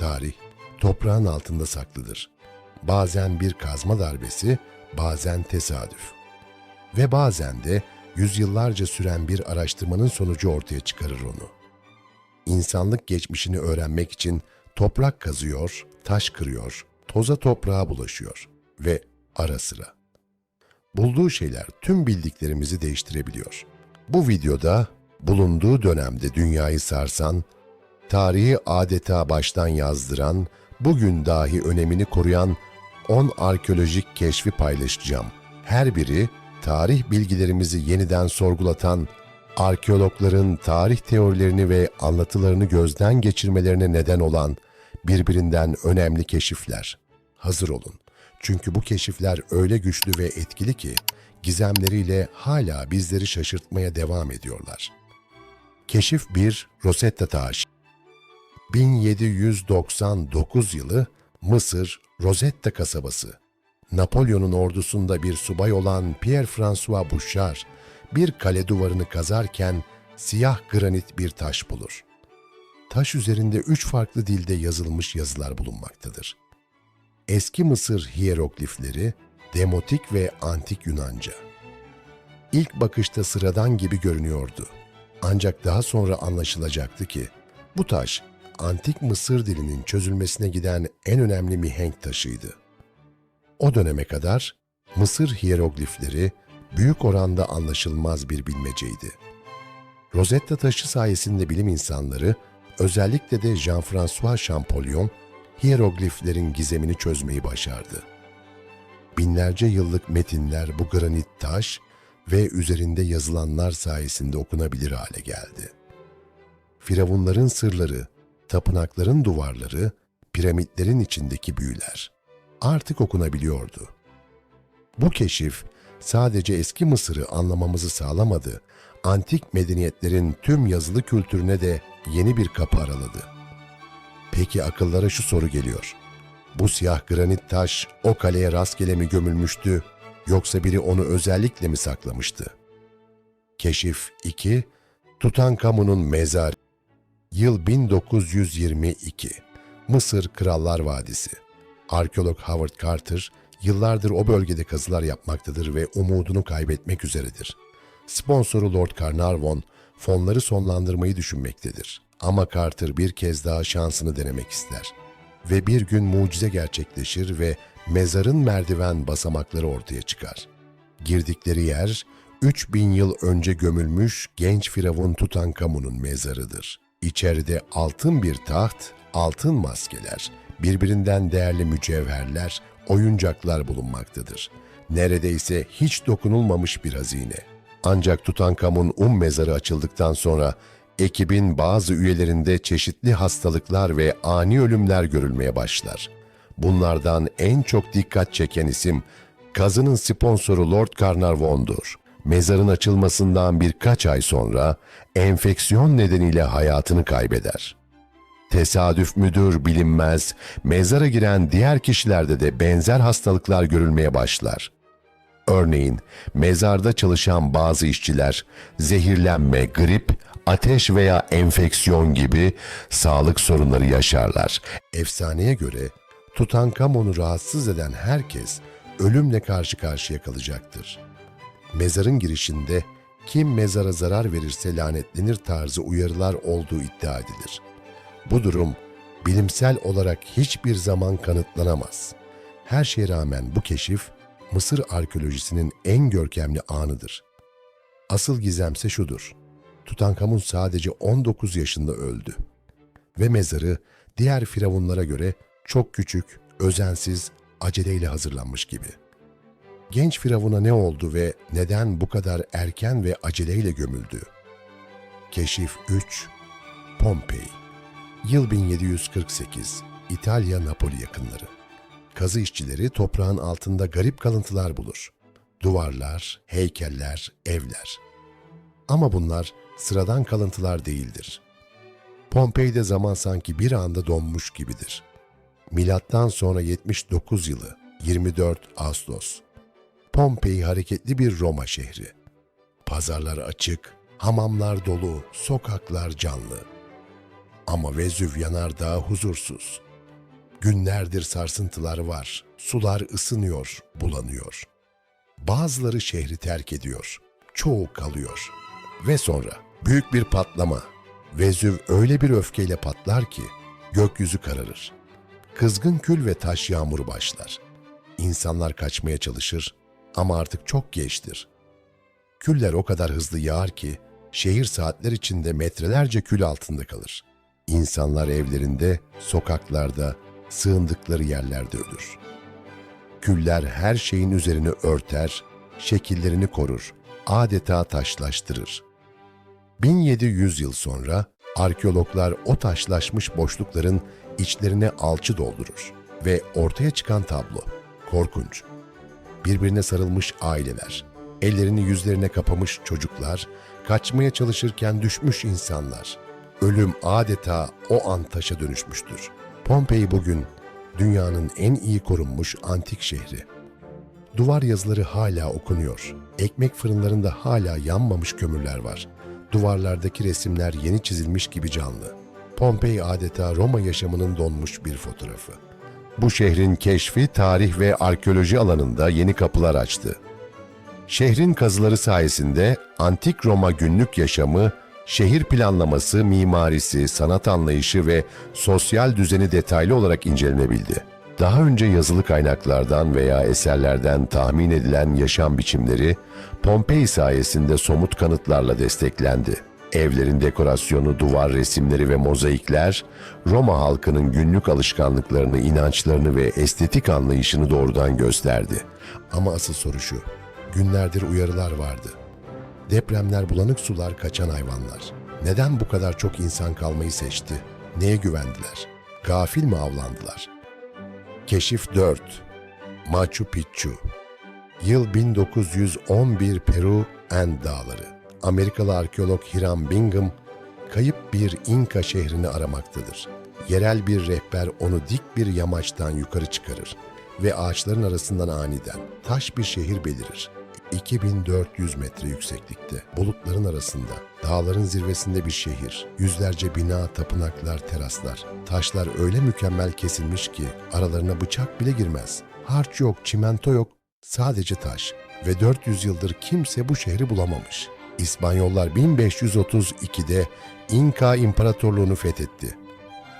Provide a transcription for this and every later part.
tarih toprağın altında saklıdır. Bazen bir kazma darbesi, bazen tesadüf. Ve bazen de yüzyıllarca süren bir araştırmanın sonucu ortaya çıkarır onu. İnsanlık geçmişini öğrenmek için toprak kazıyor, taş kırıyor, toza toprağa bulaşıyor ve ara sıra. Bulduğu şeyler tüm bildiklerimizi değiştirebiliyor. Bu videoda bulunduğu dönemde dünyayı sarsan, tarihi adeta baştan yazdıran, bugün dahi önemini koruyan 10 arkeolojik keşfi paylaşacağım. Her biri tarih bilgilerimizi yeniden sorgulatan, arkeologların tarih teorilerini ve anlatılarını gözden geçirmelerine neden olan birbirinden önemli keşifler. Hazır olun. Çünkü bu keşifler öyle güçlü ve etkili ki gizemleriyle hala bizleri şaşırtmaya devam ediyorlar. Keşif 1 Rosetta Taşı 1799 yılı Mısır Rosetta kasabası. Napolyon'un ordusunda bir subay olan Pierre-François Bouchard bir kale duvarını kazarken siyah granit bir taş bulur. Taş üzerinde üç farklı dilde yazılmış yazılar bulunmaktadır. Eski Mısır hiyeroglifleri, Demotik ve Antik Yunanca. İlk bakışta sıradan gibi görünüyordu. Ancak daha sonra anlaşılacaktı ki bu taş antik Mısır dilinin çözülmesine giden en önemli mihenk taşıydı. O döneme kadar Mısır hiyeroglifleri büyük oranda anlaşılmaz bir bilmeceydi. Rosetta taşı sayesinde bilim insanları, özellikle de Jean-François Champollion, hiyerogliflerin gizemini çözmeyi başardı. Binlerce yıllık metinler bu granit taş ve üzerinde yazılanlar sayesinde okunabilir hale geldi. Firavunların sırları, tapınakların duvarları, piramitlerin içindeki büyüler artık okunabiliyordu. Bu keşif sadece eski Mısır'ı anlamamızı sağlamadı, antik medeniyetlerin tüm yazılı kültürüne de yeni bir kapı araladı. Peki akıllara şu soru geliyor. Bu siyah granit taş o kaleye rastgele mi gömülmüştü yoksa biri onu özellikle mi saklamıştı? Keşif 2 Tutankamon'un mezarı Yıl 1922 Mısır Krallar Vadisi Arkeolog Howard Carter yıllardır o bölgede kazılar yapmaktadır ve umudunu kaybetmek üzeredir. Sponsoru Lord Carnarvon fonları sonlandırmayı düşünmektedir. Ama Carter bir kez daha şansını denemek ister. Ve bir gün mucize gerçekleşir ve mezarın merdiven basamakları ortaya çıkar. Girdikleri yer 3000 yıl önce gömülmüş genç firavun Tutankamon'un mezarıdır. İçeride altın bir taht, altın maskeler, birbirinden değerli mücevherler, oyuncaklar bulunmaktadır. Neredeyse hiç dokunulmamış bir hazine. Ancak Tutankamon um mezarı açıldıktan sonra ekibin bazı üyelerinde çeşitli hastalıklar ve ani ölümler görülmeye başlar. Bunlardan en çok dikkat çeken isim kazının sponsoru Lord Carnarvon'dur. Mezarın açılmasından birkaç ay sonra enfeksiyon nedeniyle hayatını kaybeder. Tesadüf müdür bilinmez, mezara giren diğer kişilerde de benzer hastalıklar görülmeye başlar. Örneğin mezarda çalışan bazı işçiler zehirlenme, grip, ateş veya enfeksiyon gibi sağlık sorunları yaşarlar. Efsaneye göre Tutankamon'u rahatsız eden herkes ölümle karşı karşıya kalacaktır. Mezarın girişinde kim mezara zarar verirse lanetlenir tarzı uyarılar olduğu iddia edilir. Bu durum bilimsel olarak hiçbir zaman kanıtlanamaz. Her şeye rağmen bu keşif Mısır arkeolojisinin en görkemli anıdır. Asıl gizemse şudur. Tutankamun sadece 19 yaşında öldü. Ve mezarı diğer firavunlara göre çok küçük, özensiz, aceleyle hazırlanmış gibi. Genç firavuna ne oldu ve neden bu kadar erken ve aceleyle gömüldü? Keşif 3 Pompei Yıl 1748 İtalya Napoli yakınları Kazı işçileri toprağın altında garip kalıntılar bulur. Duvarlar, heykeller, evler. Ama bunlar sıradan kalıntılar değildir. Pompei'de zaman sanki bir anda donmuş gibidir. Milattan sonra 79 yılı 24 Ağustos. Pompei hareketli bir Roma şehri. Pazarlar açık, hamamlar dolu, sokaklar canlı. Ama Vezüv yanardağı huzursuz. Günlerdir sarsıntılar var. Sular ısınıyor, bulanıyor. Bazıları şehri terk ediyor. Çoğu kalıyor. Ve sonra büyük bir patlama. Vezüv öyle bir öfkeyle patlar ki gökyüzü kararır. Kızgın kül ve taş yağmuru başlar. İnsanlar kaçmaya çalışır ama artık çok geçtir. Küller o kadar hızlı yağar ki şehir saatler içinde metrelerce kül altında kalır. İnsanlar evlerinde, sokaklarda, sığındıkları yerlerde ölür. Küller her şeyin üzerini örter, şekillerini korur, adeta taşlaştırır. 1700 yıl sonra arkeologlar o taşlaşmış boşlukların içlerine alçı doldurur ve ortaya çıkan tablo korkunç. Birbirine sarılmış aileler, ellerini yüzlerine kapamış çocuklar, kaçmaya çalışırken düşmüş insanlar. Ölüm adeta o an taşa dönüşmüştür. Pompei bugün dünyanın en iyi korunmuş antik şehri. Duvar yazıları hala okunuyor. Ekmek fırınlarında hala yanmamış kömürler var. Duvarlardaki resimler yeni çizilmiş gibi canlı. Pompei adeta Roma yaşamının donmuş bir fotoğrafı. Bu şehrin keşfi tarih ve arkeoloji alanında yeni kapılar açtı. Şehrin kazıları sayesinde antik Roma günlük yaşamı, şehir planlaması, mimarisi, sanat anlayışı ve sosyal düzeni detaylı olarak incelenebildi. Daha önce yazılı kaynaklardan veya eserlerden tahmin edilen yaşam biçimleri Pompei sayesinde somut kanıtlarla desteklendi. Evlerin dekorasyonu, duvar resimleri ve mozaikler Roma halkının günlük alışkanlıklarını, inançlarını ve estetik anlayışını doğrudan gösterdi. Ama asıl soru şu, günlerdir uyarılar vardı. Depremler, bulanık sular, kaçan hayvanlar. Neden bu kadar çok insan kalmayı seçti? Neye güvendiler? Gafil mi avlandılar? Keşif 4 Machu Picchu Yıl 1911 Peru End Dağları Amerikalı arkeolog Hiram Bingham kayıp bir İnka şehrini aramaktadır. Yerel bir rehber onu dik bir yamaçtan yukarı çıkarır ve ağaçların arasından aniden taş bir şehir belirir. 2400 metre yükseklikte, bulutların arasında, dağların zirvesinde bir şehir. Yüzlerce bina, tapınaklar, teraslar. Taşlar öyle mükemmel kesilmiş ki aralarına bıçak bile girmez. Harç yok, çimento yok, sadece taş. Ve 400 yıldır kimse bu şehri bulamamış. İspanyollar 1532'de İnka İmparatorluğunu fethetti.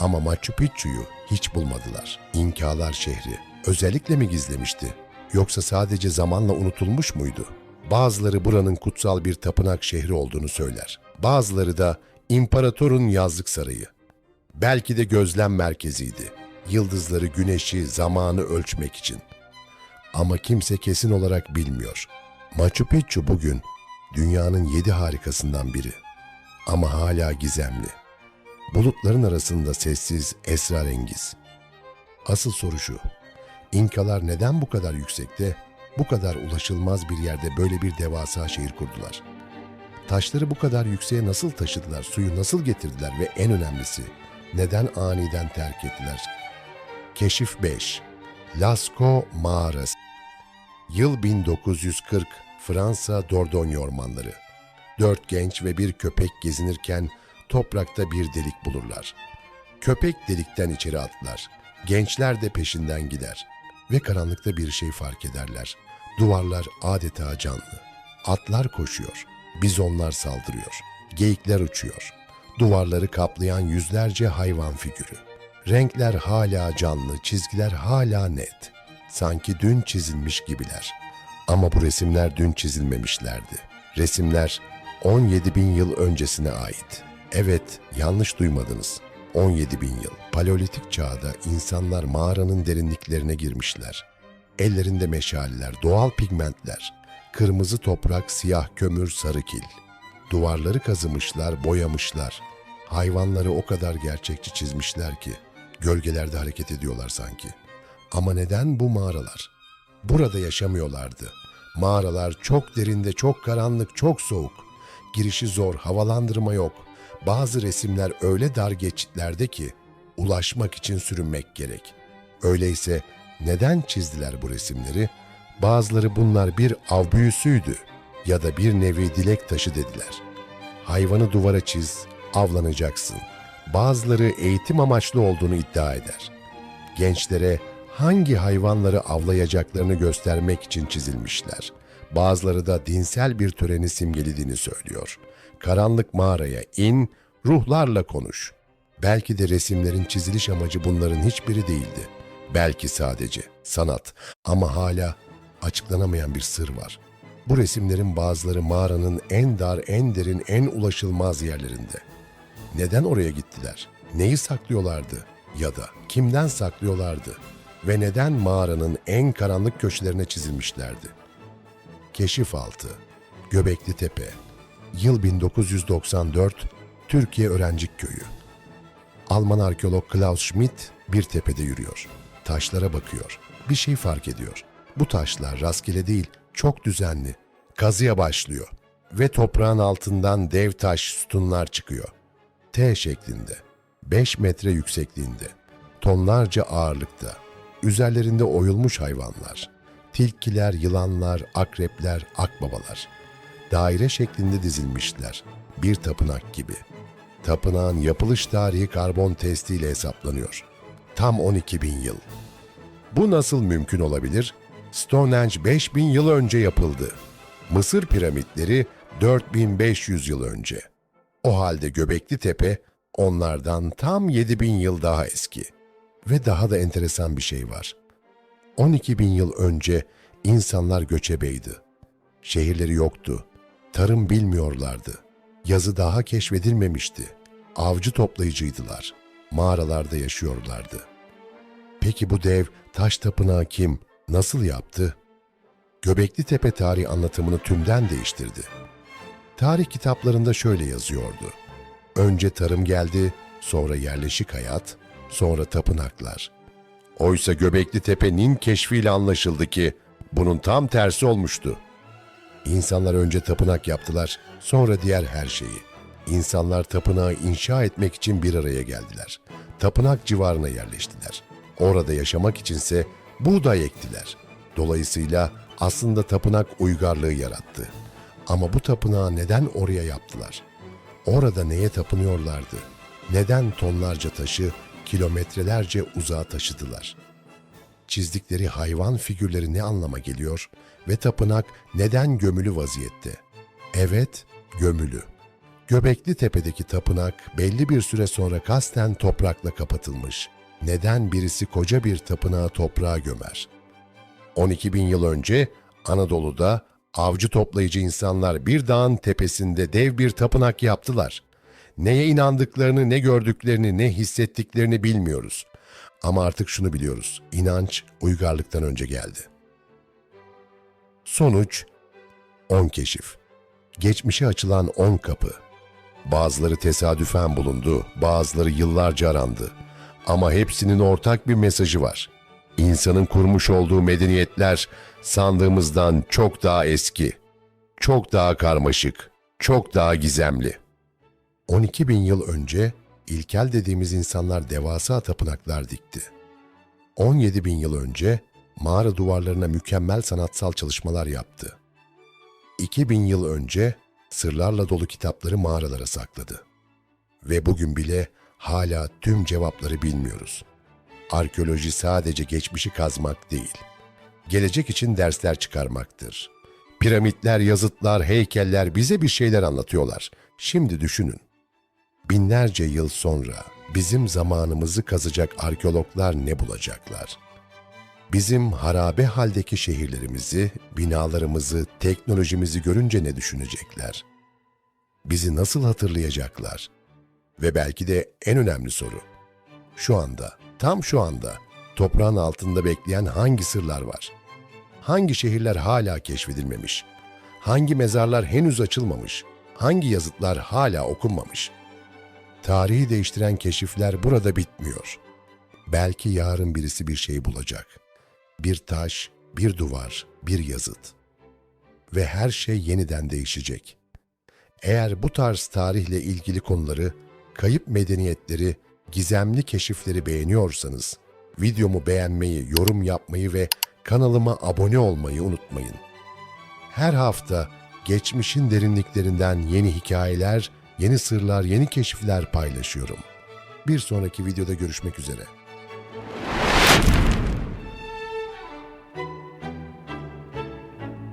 Ama Machu Picchu'yu hiç bulmadılar. İnkalar şehri özellikle mi gizlemişti? Yoksa sadece zamanla unutulmuş muydu? Bazıları buranın kutsal bir tapınak şehri olduğunu söyler. Bazıları da imparatorun yazlık sarayı. Belki de gözlem merkeziydi. Yıldızları, güneşi, zamanı ölçmek için. Ama kimse kesin olarak bilmiyor. Machu Picchu bugün dünyanın yedi harikasından biri. Ama hala gizemli. Bulutların arasında sessiz, esrarengiz. Asıl soru şu. İnkalar neden bu kadar yüksekte, bu kadar ulaşılmaz bir yerde böyle bir devasa şehir kurdular? Taşları bu kadar yükseğe nasıl taşıdılar, suyu nasıl getirdiler ve en önemlisi neden aniden terk ettiler? Keşif 5 Lascaux Mağarası Yıl 1940 Fransa Dordogne ormanları. Dört genç ve bir köpek gezinirken toprakta bir delik bulurlar. Köpek delikten içeri atlar. Gençler de peşinden gider. Ve karanlıkta bir şey fark ederler. Duvarlar adeta canlı. Atlar koşuyor. Bizonlar saldırıyor. Geyikler uçuyor. Duvarları kaplayan yüzlerce hayvan figürü. Renkler hala canlı, çizgiler hala net. Sanki dün çizilmiş gibiler. Ama bu resimler dün çizilmemişlerdi. Resimler 17 bin yıl öncesine ait. Evet, yanlış duymadınız. 17 bin yıl. Paleolitik çağda insanlar mağaranın derinliklerine girmişler. Ellerinde meşaleler, doğal pigmentler, kırmızı toprak, siyah kömür, sarı kil. Duvarları kazımışlar, boyamışlar. Hayvanları o kadar gerçekçi çizmişler ki gölgelerde hareket ediyorlar sanki. Ama neden bu mağaralar? Burada yaşamıyorlardı. Mağaralar çok derinde, çok karanlık, çok soğuk. Girişi zor, havalandırma yok. Bazı resimler öyle dar geçitlerde ki ulaşmak için sürünmek gerek. Öyleyse neden çizdiler bu resimleri? Bazıları bunlar bir av büyüsüydü ya da bir nevi dilek taşı dediler. Hayvanı duvara çiz, avlanacaksın. Bazıları eğitim amaçlı olduğunu iddia eder. gençlere hangi hayvanları avlayacaklarını göstermek için çizilmişler. Bazıları da dinsel bir töreni simgelediğini söylüyor. Karanlık mağaraya in, ruhlarla konuş. Belki de resimlerin çiziliş amacı bunların hiçbiri değildi. Belki sadece sanat ama hala açıklanamayan bir sır var. Bu resimlerin bazıları mağaranın en dar, en derin, en ulaşılmaz yerlerinde. Neden oraya gittiler? Neyi saklıyorlardı? Ya da kimden saklıyorlardı? Ve neden mağaranın en karanlık köşelerine çizilmişlerdi? Keşif Altı, Göbekli Tepe, yıl 1994, Türkiye Öğrencik Köyü. Alman arkeolog Klaus Schmidt bir tepede yürüyor. Taşlara bakıyor. Bir şey fark ediyor. Bu taşlar rastgele değil, çok düzenli. Kazıya başlıyor ve toprağın altından dev taş sütunlar çıkıyor. T şeklinde, 5 metre yüksekliğinde, tonlarca ağırlıkta, üzerlerinde oyulmuş hayvanlar, tilkiler, yılanlar, akrepler, akbabalar. Daire şeklinde dizilmişler, bir tapınak gibi. Tapınağın yapılış tarihi karbon testiyle hesaplanıyor. Tam 12 bin yıl. Bu nasıl mümkün olabilir? Stonehenge 5000 yıl önce yapıldı. Mısır piramitleri 4500 yıl önce. O halde Göbekli Tepe onlardan tam 7000 yıl daha eski. Ve daha da enteresan bir şey var. 12 bin yıl önce insanlar göçebeydi. Şehirleri yoktu. Tarım bilmiyorlardı. Yazı daha keşfedilmemişti. Avcı toplayıcıydılar. Mağaralarda yaşıyorlardı. Peki bu dev taş tapınağı kim, nasıl yaptı? Göbekli Tepe tarih anlatımını tümden değiştirdi. Tarih kitaplarında şöyle yazıyordu. Önce tarım geldi, sonra yerleşik hayat, sonra tapınaklar. Oysa Göbekli Tepe'nin keşfiyle anlaşıldı ki bunun tam tersi olmuştu. İnsanlar önce tapınak yaptılar, sonra diğer her şeyi. İnsanlar tapınağı inşa etmek için bir araya geldiler. Tapınak civarına yerleştiler. Orada yaşamak içinse buğday ektiler. Dolayısıyla aslında tapınak uygarlığı yarattı. Ama bu tapınağı neden oraya yaptılar? Orada neye tapınıyorlardı? Neden tonlarca taşı kilometrelerce uzağa taşıdılar? Çizdikleri hayvan figürleri ne anlama geliyor ve tapınak neden gömülü vaziyette? Evet, gömülü. Göbekli Tepe'deki tapınak belli bir süre sonra kasten toprakla kapatılmış. Neden birisi koca bir tapınağı toprağa gömer? 12 bin yıl önce Anadolu'da avcı toplayıcı insanlar bir dağın tepesinde dev bir tapınak yaptılar. Neye inandıklarını, ne gördüklerini, ne hissettiklerini bilmiyoruz. Ama artık şunu biliyoruz. İnanç uygarlıktan önce geldi. Sonuç 10 keşif. Geçmişe açılan 10 kapı. Bazıları tesadüfen bulundu, bazıları yıllarca arandı. Ama hepsinin ortak bir mesajı var. İnsanın kurmuş olduğu medeniyetler sandığımızdan çok daha eski, çok daha karmaşık, çok daha gizemli. 12 bin yıl önce ilkel dediğimiz insanlar devasa tapınaklar dikti. 17 bin yıl önce mağara duvarlarına mükemmel sanatsal çalışmalar yaptı. 2000 yıl önce sırlarla dolu kitapları mağaralara sakladı. Ve bugün bile hala tüm cevapları bilmiyoruz. Arkeoloji sadece geçmişi kazmak değil, gelecek için dersler çıkarmaktır. Piramitler, yazıtlar, heykeller bize bir şeyler anlatıyorlar. Şimdi düşünün. Binlerce yıl sonra bizim zamanımızı kazacak arkeologlar ne bulacaklar? Bizim harabe haldeki şehirlerimizi, binalarımızı, teknolojimizi görünce ne düşünecekler? Bizi nasıl hatırlayacaklar? Ve belki de en önemli soru. Şu anda, tam şu anda toprağın altında bekleyen hangi sırlar var? Hangi şehirler hala keşfedilmemiş? Hangi mezarlar henüz açılmamış? Hangi yazıtlar hala okunmamış? Tarihi değiştiren keşifler burada bitmiyor. Belki yarın birisi bir şey bulacak. Bir taş, bir duvar, bir yazıt. Ve her şey yeniden değişecek. Eğer bu tarz tarihle ilgili konuları, kayıp medeniyetleri, gizemli keşifleri beğeniyorsanız, videomu beğenmeyi, yorum yapmayı ve kanalıma abone olmayı unutmayın. Her hafta geçmişin derinliklerinden yeni hikayeler, yeni sırlar, yeni keşifler paylaşıyorum. Bir sonraki videoda görüşmek üzere.